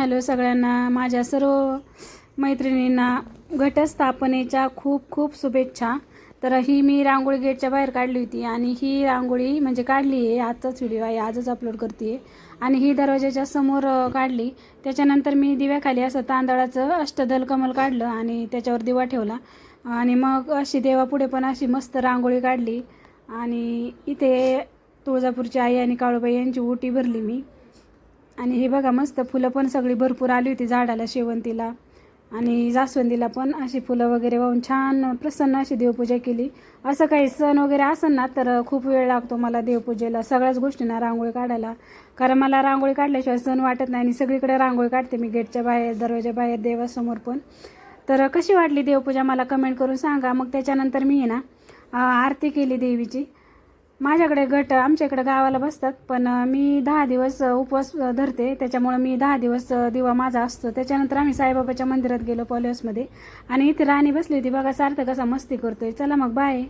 Hello सगळ्यांना माझ्या सर्व मैत्रिणींना घटस्थापनेच्या खूप खूप शुभेच्छा. तर ही मी रांगोळी गेटच्या बाहेर काढली होती आणि ही रांगोळी म्हणजे काढली आहे आजचाच व्हिडिओ आहे आजच अपलोड करते आणि ही दरवाजाच्या समोर काढली. त्याच्यानंतर मी दिव्याखाली असं तांदळाचं अष्टदल कमल काढलं आणि त्याच्यावर दिवा ठेवला. आणि मग अशी देवापुढे पण अशी मस्त रांगोळी काढली. आणि इथे तुळजापूरची आई आणि काळूबाई यांची ओटी भरली मी. आणि हे बघा मस्त फुलं पण सगळी भरपूर आली होती झाडाला शेवंतीला. आणि जास्वंदीला पण अशी फुलं वगैरे वाहून छान प्रसन्न अशी देवपूजा केली. असं काही सण वगैरे असेल ना तर खूप वेळ लागतो मला देवपूजेला सगळ्याच गोष्टींना रांगोळी काढायला. कारण मला रांगोळी काढल्याशिवाय सण वाटत नाही आणि सगळीकडे रांगोळी काढते मी गेटच्या बाहेर दरवाजा बाहेर देवासमोर पण. तर कशी वाटली देवपूजा मला कमेंट करून सांगा. मग त्याच्यानंतर मी ना आरती केली देवीची. माझ्याकडे गट आमच्या इकडे गावाला बसतात पण मी दहा दिवस उपवास धरते. त्याच्यामुळं मी दहा दिवस दिवा माझा असतो. त्याच्यानंतर आम्ही साईबाबाच्या मंदिरात गेलो पॉलिओसमध्ये. आणि इथे राणी बसली होती बघा सार्थक कसा मस्ती करतोय. चला मग बाय